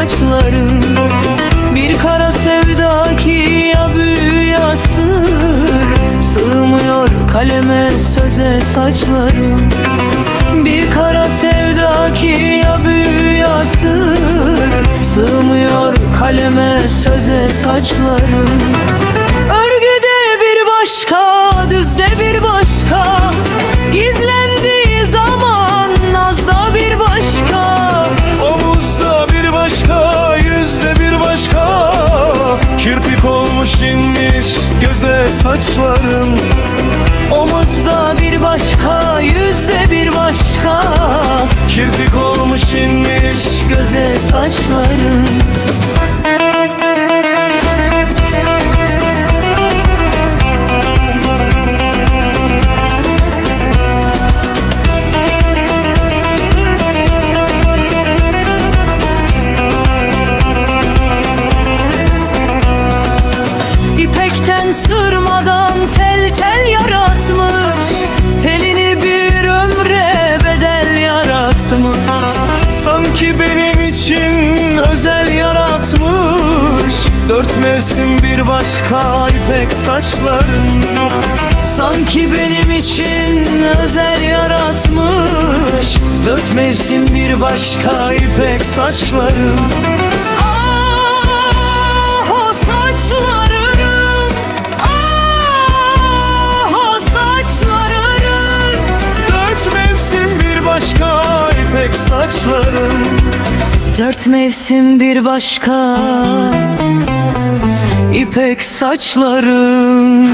saçların Bir kara sevda ki ya büyü ya Sığmıyor kaleme söze saçlarım Bir kara sevda ki ya büyü ya Sığmıyor kaleme söze saçlarım Örgüde bir başka, göze saçların Omuzda bir başka, yüzde bir başka. Kirpik olmuş inmiş Göze saçların başka ipek saçların. Sanki benim için özel yaratmış. Dört mevsim bir başka ipek saçların. Ah o saçlarım Ah o saçlarım Dört mevsim bir başka ipek saçların. Dört mevsim bir başka İpek saçlarım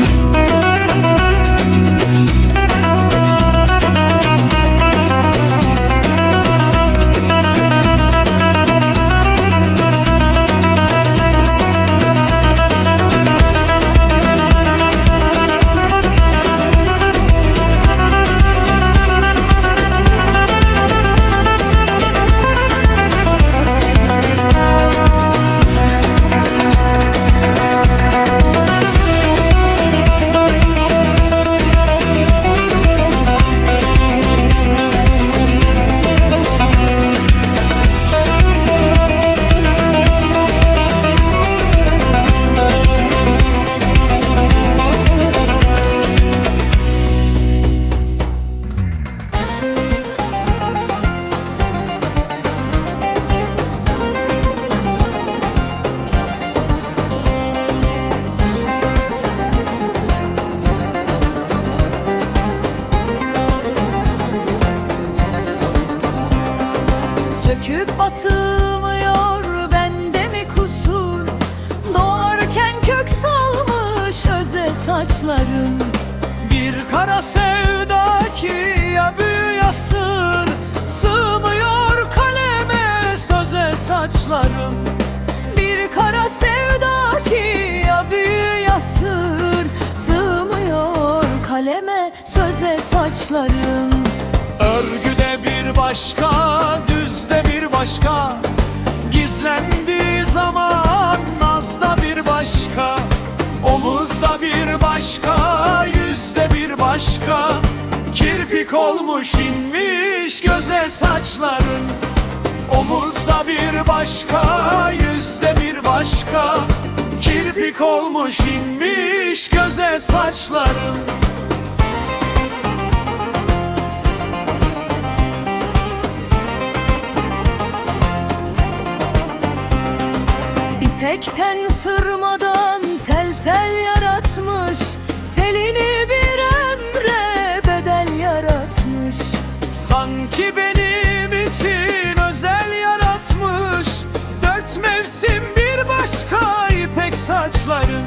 Bir kara sevda ki ya büyü ya Sığmıyor kaleme söze saçlarım. Bir kara sevda ki ya büyü ya Sığmıyor kaleme söze saçların Örgüde bir başka, düzde bir başka Kirpik olmuş inmiş göze saçların. Omuzda bir başka, yüzde bir başka. Kirpik olmuş inmiş göze saçların. İpekten sırmadan saçların.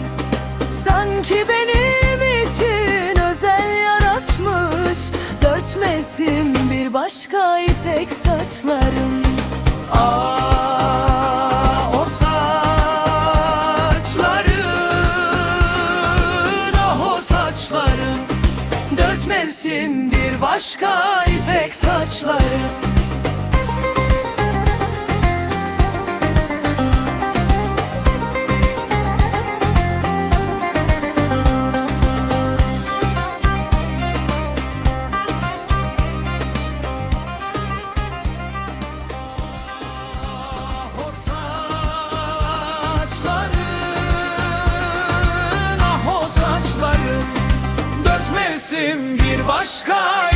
Sanki benim için özel yaratmış Dört mevsim bir başka ipek saçlarım. Aa, o saçların Ah o saçların. Dört mevsim bir başka ipek saçların Ah o saçların. Dört mevsim bir başka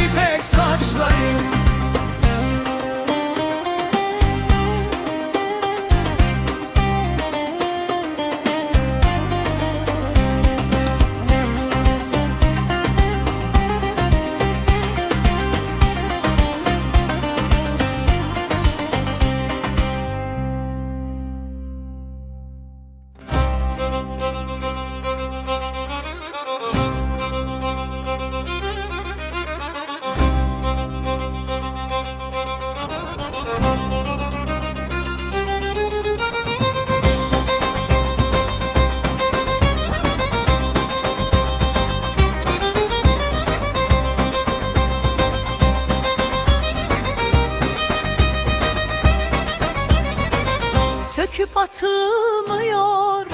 Söküp atılmıyor.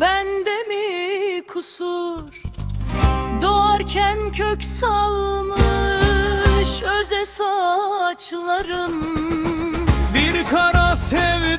Bende mi kusur? Doğarken kök salmış Öze saçlarım. Bir kara sevda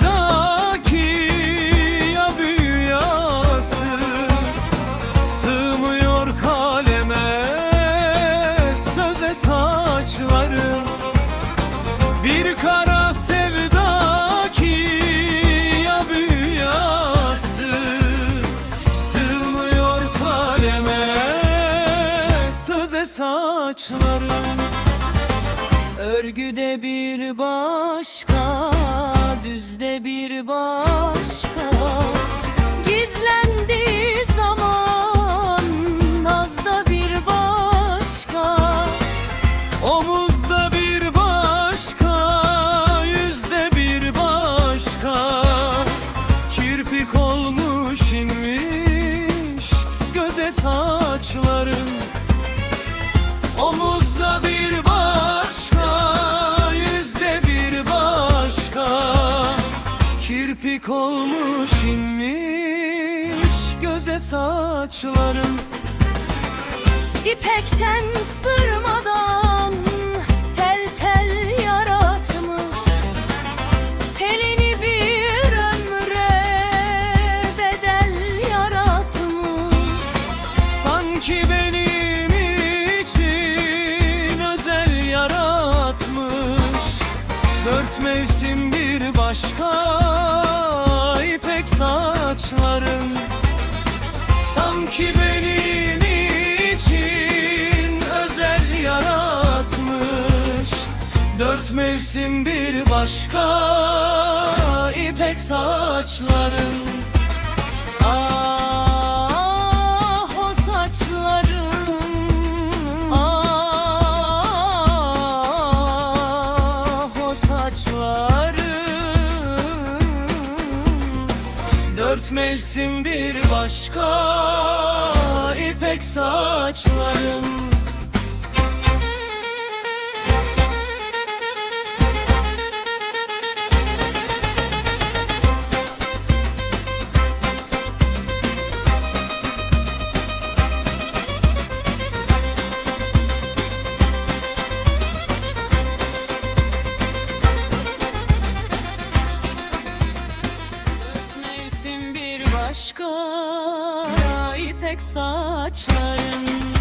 Örgüde bir başka Düzde bir başka saçların. İpekten sırmadan tel tel yaratmış. Telini bir ömre bedel yaratmış. Sanki benim için özel yaratmış. Dört mevsim bir başka ipek saçların Sanki benim için özel yaratmış. Dört mevsim bir başka ipek saçların Dört mevsim bir başka ipek saçların başka ipek saçların